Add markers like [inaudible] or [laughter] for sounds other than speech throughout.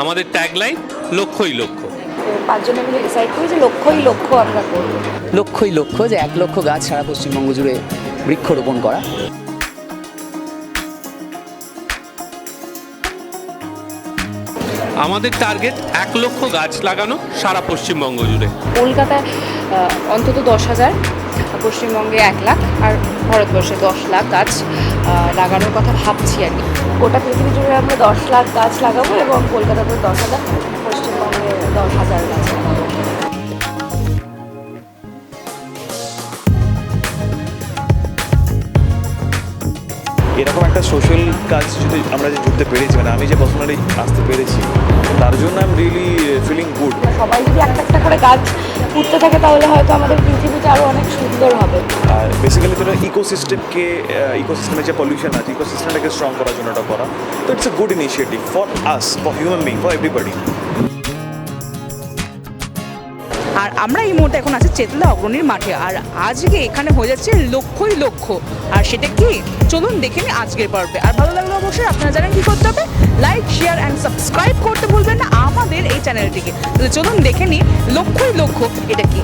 আমাদের ট্যাগলাইন লক্ষ্যই লক্ষ্য। পাঁচজনে মিলে ডিসাইড করি যে লক্ষ্যই লক্ষ্য আমরা করব। লক্ষ্যই লক্ষ্য যে এক লক্ষ গাছ সারা পশ্চিমবঙ্গ জুড়ে বৃক্ষরোপণ করা। আমাদের টার্গেট এক লক্ষ গাছ লাগানো সারা পশ্চিমবঙ্গ জুড়ে। কলকাতায় অন্তত দশ হাজার। পশ্চিমবঙ্গে এক লাখ আর ভারতবর্ষে দশ লাখ গাছ লাগানোর কথা ভাবছি আর কি। গোটা পৃথিবী জুড়ে আমরা দশ লাখ গাছ লাগাবো এবং কলকাতাতে দশ হাজার পশ্চিমবঙ্গে দশ হাজার গাছ লাগাবো। এরকম একটা সোশ্যাল কাজ যদি আমরা যে জুড়তে পেরেছি মানে আমি যে পার্সোনালি আসতে পেরেছি তার জন্য I am really feeling good সবাই যদি একটা একটা করে গাছ পুঁততে থাকে তাহলে হয়তো আমাদের পৃথিবীটা আরও অনেক সুন্দর হবে। আর বেসিক্যালি তোরা ইকোসিস্টেমকে ইকোসিস্টেমের যে পলিউশন আছে ইকোসিস্টেমটাকে স্ট্রং করার জন্য এটা করা। তো it's a good initiative for us for human being for everybody আমরা এই মুহূর্তে এখন আছি চেতলা অগ্রণীর মাঠে, আর আজকে এখানে হয়ে যাচ্ছে লক্ষই লক্ষ্য। আর সেটা কি? চলুন দেখে নিই আজকের পর্বে। আর ভালো লাগলে অবশ্যই আপনারা জানেন কী করতে হবে? লাইক শেয়ার অ্যান্ড সাবস্ক্রাইব করতে ভুলবেন না আমাদের এই চ্যানেলটিকে চলুন দেখে নিই লক্ষই লক্ষ্য এটা কি।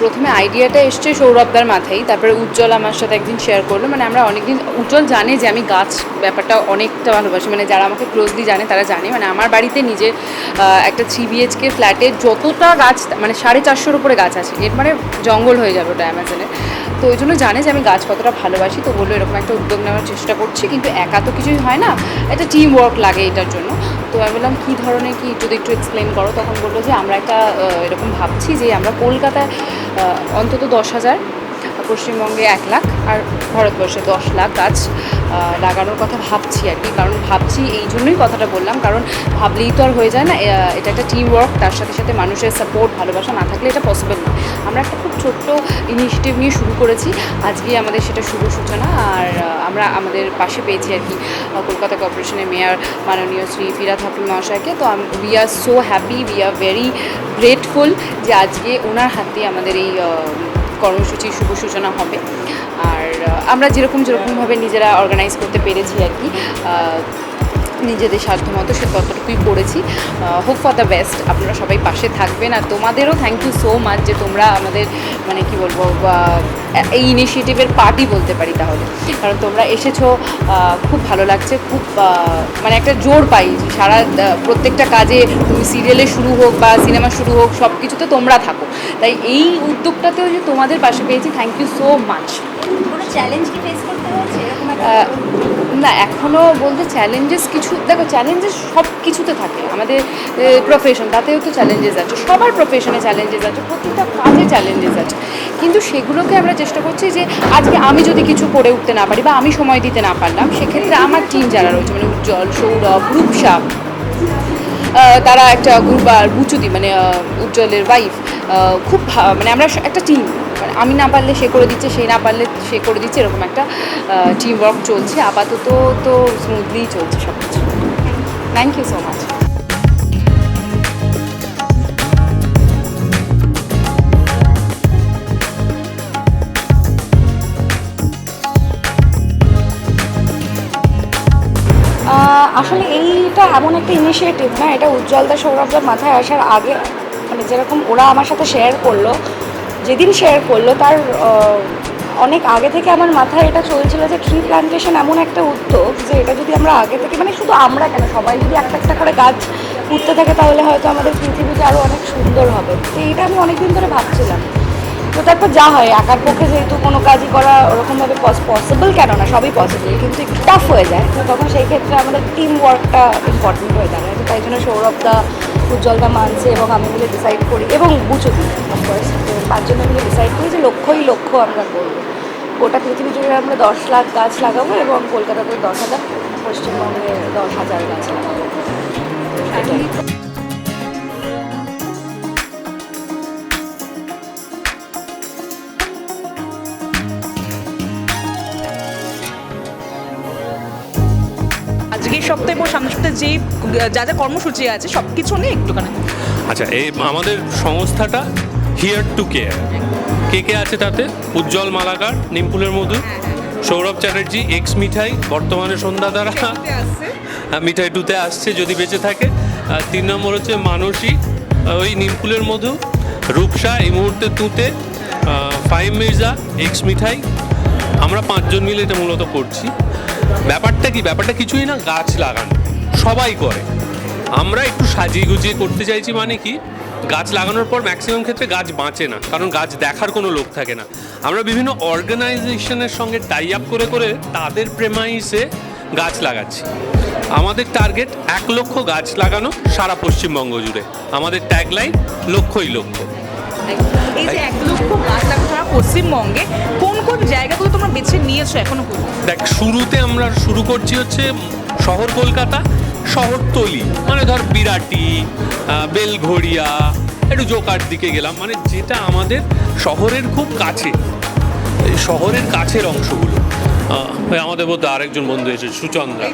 প্রথমে আইডিয়াটা এসছে সৌরভদার মাথায়, তারপরে উজ্জ্বল আমার সাথে একদিন শেয়ার করল। মানে আমরা অনেকদিন, উজ্জ্বল জানে যে আমি গাছ ব্যাপারটা অনেকটা ভালোবাসি মানে যারা আমাকে ক্লোজলি জানে তারা জানে। মানে আমার বাড়িতে নিজে একটা থ্রি বিএচকে ফ্ল্যাটে যতটা গাছ মানে সাড়ে চারশোর উপরে গাছ আছে, এর মানে জঙ্গল হয়ে যাবে ওটা অ্যামাজনে। তো ওই জন্য জানে যে আমি গাছ কতটা ভালোবাসি, তো বলল এরকম একটা উদ্যোগ নেওয়ার চেষ্টা করছি, কিন্তু একা তো কিছুই হয় না, একটা টিম ওয়ার্ক লাগে এটার জন্য। তো আমি বললাম কী ধরনের কী? যদি একটু এক্সপ্লেন করো। তখন বলল যে, আমরা একটা এরকম ভাবছি যে, আমরা কলকাতায় অন্তত দশ হাজার পশ্চিমবঙ্গে এক লাখ আর ভারতবর্ষে দশ লাখ গাছ লাগানোর কথা ভাবছি আর কি। কারণ ভাবছি এই জন্যই কথাটা বললাম, কারণ ভাবলেই তো আর হয়ে যায় না। এটা একটা টিম ওয়ার্ক তার সাথে সাথে মানুষের সাপোর্ট ভালোবাসা না থাকলে এটা পসিবল না আমরা একটা খুব ছোট্ট ইনিশিয়েটিভ নিয়ে শুরু করেছি আজকে আমাদের সেটা শুভ সূচনা। আর আমরা আমাদের পাশে পেয়েছি আর কি কলকাতা কর্পোরেশনের মেয়র মাননীয় শ্রী ফিরাদ হাফিজ মহাশয়কে। তো we are so happy we are very grateful যে আজকে ওনার হাতে আমাদের এই কর্মসূচির শুভ সূচনা হবে। আর আমরা যেরকম যেরকমভাবে নিজেরা অর্গানাইজ করতে পেরেছি আর কি নিজেদের সাধ্য মতো সে ততটুকুই করেছি। হোপ ফর দ্য বেস্ট আপনারা সবাই পাশে থাকবেন। আর তোমাদেরও থ্যাংক ইউ সো মাচ যে তোমরা আমাদের মানে কি বলব এই ইনিশিয়েটিভের পার্টি বলতে পারি তাহলে। কারণ তোমরা এসেছ খুব ভালো লাগছে, খুব মানে একটা জোর পাই সারা প্রত্যেকটা কাজে তুমি সিরিয়ালে শুরু হোক বা সিনেমা শুরু হোক সব কিছুতে তোমরা থাকো। তাই এই উদ্যোগটাতেও যে তোমাদের পাশে পেয়েছি থ্যাংক ইউ সো মাচ কোনো চ্যালেঞ্জ কি ফেস করতে হয়েছে? এরকম না এখনও বলতে চ্যালেঞ্জেস কিছু দেখো চ্যালেঞ্জেস সব কিছুতে থাকে। আমাদের প্রফেশন তাতেও তো চ্যালেঞ্জেস আছে। সবার প্রফেশনে চ্যালেঞ্জেস আছে প্রত্যেকটা কাজে চ্যালেঞ্জেস আছে। কিন্তু সেগুলোকে আমরা চেষ্টা করছি যে আজকে আমি যদি কিছু করে উঠতে না পারি বা আমি সময় দিতে না পারলাম সেক্ষেত্রে আমার টিম যারা রয়েছে মানে উজ্জ্বল সৌরভ রূপসা তারা একটা গ্রুপ আর বুচুদি মানে উজ্জ্বলের ওয়াইফ খুব মানে আমরা একটা টিম মানে আমি না পারলে সে করে দিচ্ছে, সে না পারলে সে করে দিচ্ছে, এরকম একটা টিম ওয়ার্ক চলছে। আপাতত তো স্মুথলি চলছে সব কিছু থ্যাংক ইউ সো মাচ আসলে এইটা এমন একটা ইনিশিয়েটিভ না, এটা উজ্জ্বলদা সৌরভদার মাথায় আসার আগে মানে যেরকম ওরা আমার সাথে শেয়ার করল যেদিন শেয়ার করল, তার অনেক আগে থেকে আমার মাথায় এটা চলছিল যে ট্রি প্লান্টেশন এমন একটা উদ্যোগ যে এটা যদি আমরা আগে থেকে মানে শুধু আমরা কেন, সবাই যদি একটা একটা করে গাছ পুঁততে থাকে তাহলে হয়তো আমাদের পৃথিবীটা আরও অনেক সুন্দর হবে। তো এটা আমি অনেকদিন ধরে ভাবছিলাম। তো তারপর যা হয়, একার পক্ষে যেহেতু কোনো কাজই করা ওরকমভাবে পসিবল কেন না, সবই পসিবল কিন্তু একটু টাফ হয়ে যায়। তো তখন সেই ক্ষেত্রে আমাদের টিম ওয়ার্কটা ইম্পর্টেন্ট হয়ে দাঁড়ায়। তো তাই জন্য সৌরভদা উজ্জ্বলদা মানছে এবং আমি মিলে ডিসাইড করি, এবং বুঝুদি অফকোর্স পাঁচজনে মিলে ডিসাইড করি যে লক্ষ্যই লক্ষ্য আমরা করব গোটা পৃথিবী জুড়ে আমরা দশ লাখ গাছ লাগাবো এবং কলকাতাতে দশ হাজার পশ্চিমবঙ্গে দশ হাজার গাছ লাগাবো এটাই। আজকে সপ্তাহে পর সামনের সপ্তাহে যে যা যা কর্মসূচি আছে সব কিছু নিয়ে একটুখানি আচ্ছা এই আমাদের সংস্থাটা হিয়ার টু কেয়ার কে কে আছে তাতে? উজ্জ্বল মালাকার নিমপুলের মধু সৌরভ চ্যাটার্জি এক্স মিঠাই বর্তমানে সন্ধ্যা দ্বারা। হ্যাঁ, মিঠাই টুতে আসছে যদি বেঁচে থাকে। আর তিন নম্বর হচ্ছে মানসী ওই নিমপুলের মধু রূপসা এই মুহূর্তে তুতে ফাইম মির্জা এক্স মিঠাই। আমরা পাঁচজন মিলে এটা মূলত করছি। ব্যাপারটা কি? ব্যাপারটা কিছুই না গাছ লাগানো। সবাই করে। আমরা একটু সাজিয়ে গুজিয়ে করতে চাইছি মানে কি? গাছ লাগানোর পর ম্যাক্সিমাম ক্ষেত্রে গাছ বাঁচে না কারণ গাছ দেখার কোনো লোক থাকে না। আমরা বিভিন্ন অর্গানাইজেশনের সঙ্গে টাই আপ করে করে তাদের প্রেমাইসে গাছ লাগাচ্ছি। আমাদের টার্গেট এক লক্ষ গাছ লাগানো সারা পশ্চিমবঙ্গ জুড়ে। আমাদের ট্যাগলাইন লক্ষই লক্ষ্য এই যে এক লক্ষ গাছ লাগানো সারা পশ্চিমবঙ্গে কোন কোন জায়গাগুলো তোমরা বেছে নিয়েছো এখনও দেখ শুরুতে আমরা শুরু করছি হচ্ছে শহর কলকাতা শহরতলি। মানে ধর বিরাটি বেলঘড়িয়া একটু জোকার দিকে গেলাম। মানে যেটা আমাদের শহরের খুব কাছে শহরের কাছের অংশগুলো। আমাদের মধ্যে আরেকজন বন্ধু এসেছে সুচন্দ্রা।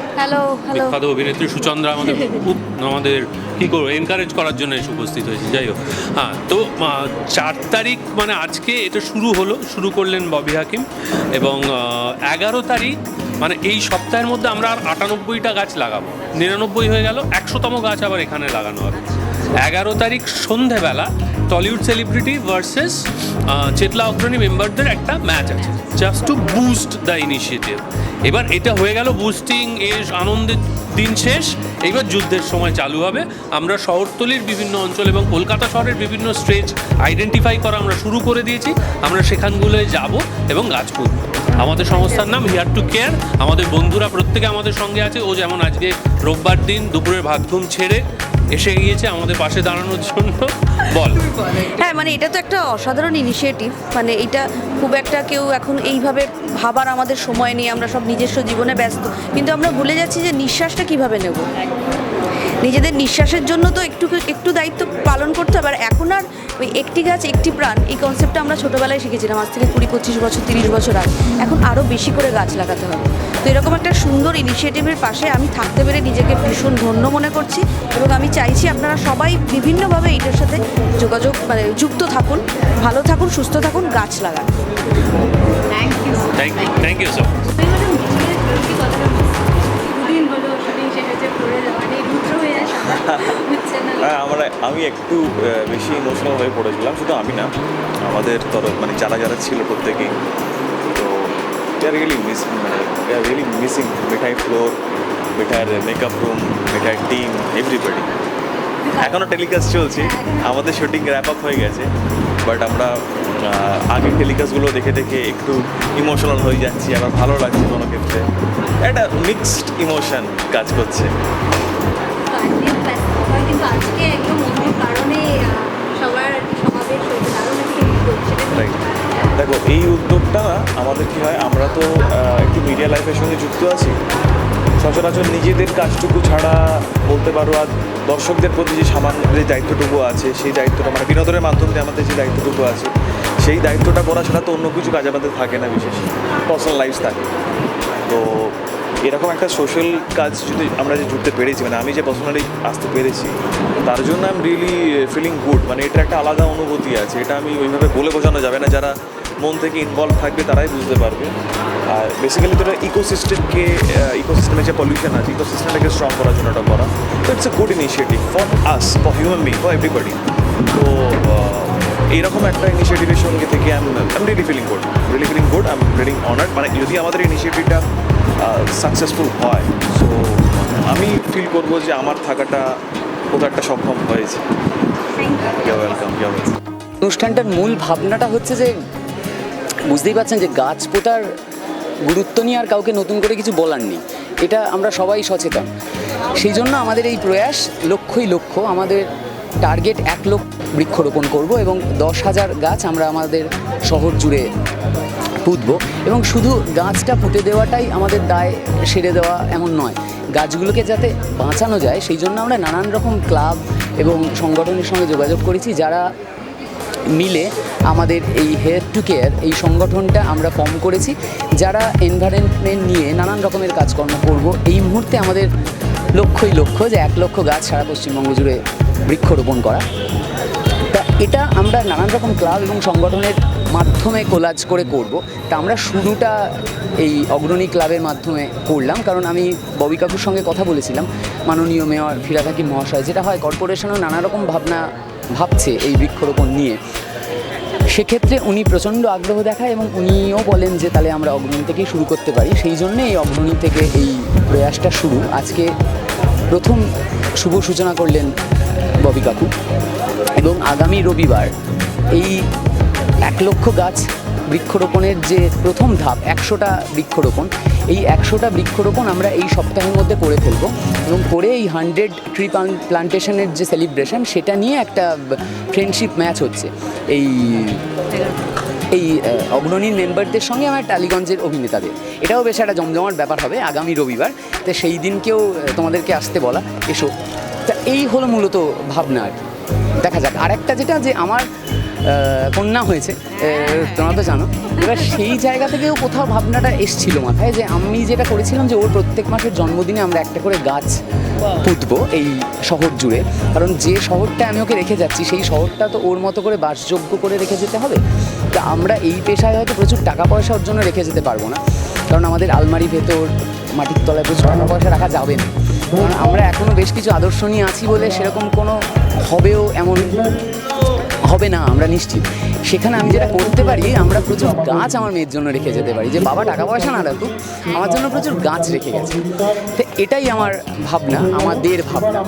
বিখ্যাত অভিনেত্রী সুচন্দ্রা আমাদের [laughs] খুব আমাদের কী করব এনকারেজ করার জন্য এসে উপস্থিত হয়েছে যাই হোক। হ্যাঁ তো চার তারিখ মানে আজকে এটা শুরু হলো শুরু করলেন ববি হাকিম এবং এগারো তারিখ মানে এই সপ্তাহের মধ্যে আমরা আর আটানব্বইটা গাছ লাগাবো। নিরানব্বই হয়ে গেল, একশোতম গাছ আবার এখানে লাগানো হবে। এগারো তারিখ সন্ধেবেলা Tollywood celebrity versus Chetla Agrani মেম্বারদের একটা ম্যাচ আছে just to boost the initiative এবার এটা হয়ে গেল বুস্টিং এর আনন্দের দিন শেষ, এবার যুদ্ধের সময় চালু হবে। আমরা শহরতলির বিভিন্ন অঞ্চল এবং কলকাতা শহরের বিভিন্ন স্ট্রেচ আইডেন্টিফাই করা আমরা শুরু করে দিয়েছি। আমরা সেখানগুলোয় যাব এবং গাছ পুঁতব। আমাদের সংস্থার নাম হিয়ার টু কেয়ার আমাদের বন্ধুরা প্রত্যেকে আমাদের সঙ্গে আছে। ও যেমন আজকে রোববার দিন দুপুরের ভাত ঘুম ছেড়ে এসে গিয়েছে আমাদের পাশে দাঁড়ানোর জন্য। বল। হ্যাঁ মানে এটা তো একটা অসাধারণ ইনিশিয়েটিভ মানে এটা খুব একটা কেউ এখন এইভাবে ভাবার আমাদের সময় নেই। আমরা সব নিজস্ব জীবনে ব্যস্ত। কিন্তু আমরা ভুলে যাচ্ছি যে নিঃশ্বাসটা কীভাবে নেব। নিজেদের নিঃশ্বাসের জন্য তো একটু একটু দায়িত্ব পালন করতে হবে। আর এখন আর ওই একটি গাছ একটি প্রাণ এই কনসেপ্টটা আমরা ছোটোবেলায় শিখেছিলাম আজ থেকে কুড়ি পঁচিশ বছর তিরিশ বছর আগে। এখন আরও বেশি করে গাছ লাগাতে হবে। তো এরকম একটা সুন্দর ইনিশিয়েটিভের পাশে আমি থাকতে পেরে নিজেকে ভীষণ ধন্য মনে করছি এবং আমি চাইছি আপনারা সবাই বিভিন্নভাবে এইটার সাথে যোগাযোগ মানে যুক্ত থাকুন ভালো থাকুন সুস্থ থাকুন গাছ লাগান। Thank you thank you thank you হ্যাঁ আমরা, আমি একটু বেশি ইমোশনাল হয়ে পড়েছিলাম, শুধু আমি না, আমাদের তরফ মানে যারা যারা ছিল প্রত্যেকেই। তো আর রিয়েলি মিস মানে আর রিয়েলি মিসিং মিঠাই ফ্লোর মিঠাইয়ের মেকআপ রুম মিঠাইয়ের টিম এভরিবডি এখনও টেলিকাস্ট চলছে, আমাদের শুটিং র্যাপ আপ হয়ে গেছে বাট আমরা আগের টেলিকাস্টগুলো দেখে দেখে একটু ইমোশনাল হয়ে যাচ্ছি, আবার ভালো লাগছে কোনো ক্ষেত্রে। একটা মিক্সড ইমোশন কাজ করছে। আজকে একদম অন্য কারণে সবার সমাবেশ হয়েছে দারুণ একটা উদ্যোগ সেটা দেখো এই উদ্যোগটা আমাদের কি হয় আমরা তো একটু মিডিয়া লাইফের সঙ্গে যুক্ত আছি। সচরাচর নিজেদের কাজটুকু ছাড়া বলতে পারো আর দর্শকদের প্রতি যে সামান্য যে দায়িত্বটুকু আছে সেই দায়িত্বটা মানে বিনোদনের মাধ্যমে আমাদের যে দায়িত্বটুকু আছে সেই দায়িত্বটা করা ছাড়া তো অন্য কিছু কাজ আমাদের থাকে না বিশেষ। পার্সোনাল লাইফ থাকে। তো এরকম একটা সোশ্যাল কাজ যদি আমরা যে জুড়তে পেরেছি মানে আমি যে পার্সোনালি আসতে পেরেছি তার জন্য I am really feeling good মানে এটা একটা আলাদা অনুভূতি আছে। এটা আমি ওইভাবে বলে বোঝানো যাবে না। যারা মন থেকে ইনভলভ থাকবে তারাই বুঝতে পারবে। আর বেসিক্যালি তো এটা ইকোসিস্টেমকে ইকোসিস্টেমে যে পলিউশন আছে ইকোসিস্টেমটাকে স্ট্রং করার জন্য এটা করা। তো it's a good initiative for us for human being for everybody তো আহ, এইরকম একটা ইনিশিয়েটিভের সঙ্গে থেকে আমি really feeling good really feeling good I am really honoured মানে যদি আমাদের ইনিশিয়েটিভটা সাকসেসফুল হয়। সো আমি ফিল করব যে আমার থাকাটা কোথাও একটা সক্ষম হয়েছে। ওয়েলকাম অনুষ্ঠানটার মূল ভাবনাটা হচ্ছে যে বুঝতেই পারছেন যে গাছ পোতার গুরুত্ব নিয়ে আর কাউকে নতুন করে কিছু বলার নেই। এটা আমরা সবাই সচেতন। সেই জন্য আমাদের এই প্রয়াস লক্ষ্যই লক্ষ্য আমাদের টার্গেট এক লক্ষ বৃক্ষরোপণ করব এবং দশ হাজার গাছ আমরা আমাদের শহর জুড়ে পুঁতবো এবং শুধু গাছটা পুঁতে দেওয়াটাই আমাদের দায়, সেরে দেওয়া এমন নয়। গাছগুলোকে যাতে বাঁচানো যায়, সেই জন্য আমরা নানান রকম ক্লাব এবং সংগঠনের সঙ্গে যোগাযোগ করেছি, যারা মিলে আমাদের এই হেয়ার টু কেয়ার এই সংগঠনটা আমরা ফর্ম করেছি, যারা এনভায়রনমেন্ট নিয়ে নানান রকমের কাজকর্ম করব। এই মুহূর্তে আমাদের লক্ষ্যই লক্ষ্য যে এক লক্ষ গাছ সারা পশ্চিমবঙ্গ জুড়ে বৃক্ষরোপণ করা। তা এটা আমরা নানান রকম ক্লাব এবং সংগঠনের মাধ্যমে কোলাজ করে করব। তা আমরা শুরুটা এই অগ্রণী ক্লাবের মাধ্যমে করলাম। কারণ আমি ববি কাকুর সঙ্গে কথা বলেছিলাম, মাননীয় মেয়র ফিরাদ হাকিম মহাশয়, যেটা হয় কর্পোরেশনও নানা রকম ভাবনা ভাবছে এই বৃক্ষরোপণ নিয়ে। সেক্ষেত্রে উনি প্রচণ্ড আগ্রহ দেখায় এবং উনিও বলেন যে তাহলে আমরা অগ্রণী থেকেই শুরু করতে পারি। সেই জন্যে এই অগ্রণী থেকে এই প্রয়াসটা শুরু। আজকে প্রথম শুভ সূচনা করলেন ববি কাকু এবং আগামী রবিবার এই এক লক্ষ গাছ বৃক্ষরোপণের যে প্রথম ধাপ, একশোটা বৃক্ষরোপণ, এই একশোটা বৃক্ষরোপণ আমরা এই সপ্তাহের মধ্যে করে ফেলব এবং করে এই হান্ড্রেড ট্রি প্লান্টেশনের যে সেলিব্রেশন, সেটা নিয়ে একটা ফ্রেন্ডশিপ ম্যাচ হচ্ছে। এই এই অগ্রণীর মেম্বারদের সঙ্গে আমার টালিগঞ্জের অভিনেতাদের। এটাও বেশ একটা জমজমাট ব্যাপার হবে আগামী রবিবার। তো সেই দিনকেও তোমাদেরকে আসতে বলা। এসো। তা এই হলো মূলত ভাবনা আর দেখা যাক। আরেকটা যেটা যে আমার কন্যা হয়েছে তোমরা তো জানো। এবার সেই জায়গা থেকেও কোথাও ভাবনাটা এসছিল মাথায় যে আমি যেটা করেছিলাম যে ওর প্রত্যেক মাসের জন্মদিনে আমরা একটা করে গাছ পুঁতবো এই শহর জুড়ে। কারণ যে শহরটা আমি ওকে রেখে যাচ্ছি, সেই শহরটা তো ওর মতো করে বাসযোগ্য করে রেখে যেতে হবে। তা আমরা এই পেশায় হয়তো প্রচুর টাকা পয়সা ওর জন্য রেখে যেতে পারব না। কারণ আমাদের আলমারি ভেতর, মাটির তলায় প্রচুর টাকা পয়সা রাখা যাবে না। কারণ আমরা এখনও বেশ কিছু আদর্শ নিয়ে আছি বলে সেরকম কোনো হবেও এমন হবে না, আমরা নিশ্চিত। সেখানে আমি যেটা করতে পারি, আমরা প্রচুর গাছ আমার মেয়ের জন্য রেখে যেতে পারি। যে বাবা টাকা পয়সা না রাখুক, আমার জন্য প্রচুর গাছ রেখে গেছে। তো এটাই আমার ভাবনা, আমাদের ভাবনা।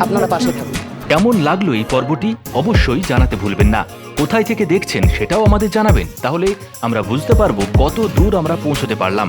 আপনারা পাশে থাকুন। কেমন লাগল এই পর্বটি? অবশ্যই জানাতে ভুলবেন না। কোথায় থেকে দেখছেন সেটাও আমাদের জানাবেন। তাহলে আমরা বুঝতে পারব কত দূর আমরা পৌঁছতে পারলাম।